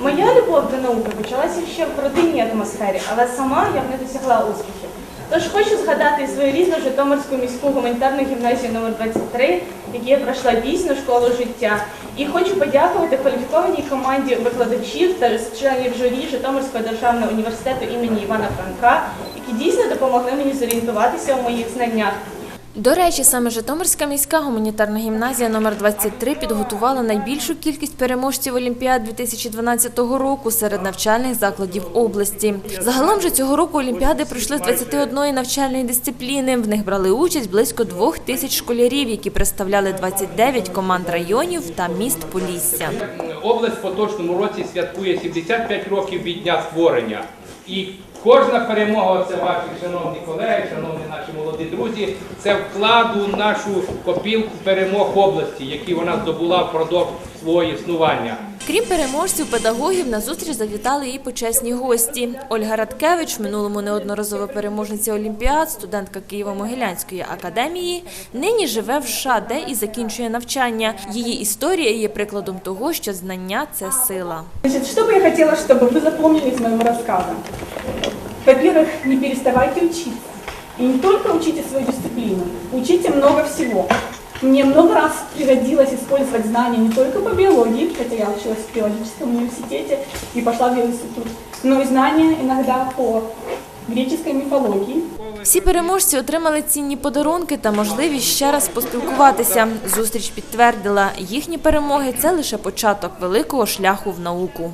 Моя любов до науки почалася ще в родинній атмосфері, але сама я не досягла успіхів. Тож хочу згадати свою рідну Житомирську міську гуманітарну гімназію номер 23, в якій я пройшла дійсну школу життя. І хочу подякувати кваліфікованій команді викладачів та членів журі Житомирського державного університету імені Івана Франка, які дійсно допомогли мені зорієнтуватися у моїх знаннях. До речі, саме Житомирська міська гуманітарна гімназія номер 23 підготувала найбільшу кількість переможців Олімпіад 2012 року серед навчальних закладів області. Загалом же цього року Олімпіади пройшли з 21 навчальної дисципліни. В них брали участь близько двох тисяч школярів, які представляли 29 команд районів та міст Полісся. Область в поточному році святкує 75 років від дня створення. І кожна перемога, це ваші шановні колеги, шановні наші молоді друзі, це вклад у нашу копілку перемог області, які вона здобула впродовж свого існування. Крім переможців, педагогів на зустріч завітали і почесні гості. Ольга Радкевич, в минулому неодноразова переможниця Олімпіад, студентка Києво-Могилянської академії, нині живе в США, де і закінчує навчання. Її історія є прикладом того, що знання це сила. Значит, что бы я хотела, чтобы вы запомнили из моего рассказа? Во-первых, не переставайте учиться. И не только учите свою дисциплину, учите много всего. Мне много раз пригодилось использовать знания не только по биологии, хотя я училась в биологическом университете и пошла в биоинститут, но и знания иногда по греческой мифологии, Всі переможці отримали цінні подарунки та можливість ще раз поспілкуватися. Зустріч підтвердила, їхні перемоги це лише початок великого шляху в науку.